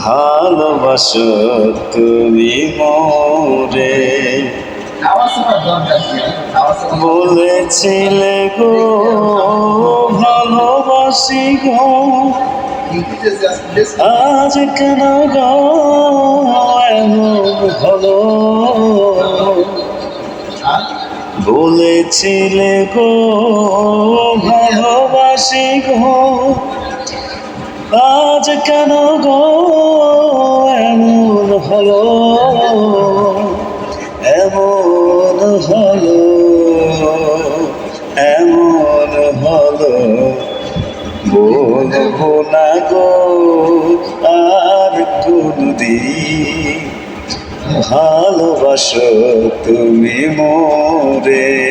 ভালোবাসো তুমি মোরে। বলেছিলে গো, ভালোবাসি গো। আজ কেন গো আর বলেছিলে গো, ভালোবাসি গো। আজ কেন গো এমন হলো? এমন হলো এমন হলো। বলব না গো, আর কোনদিন। ভালোবাসো তুমি মোরে।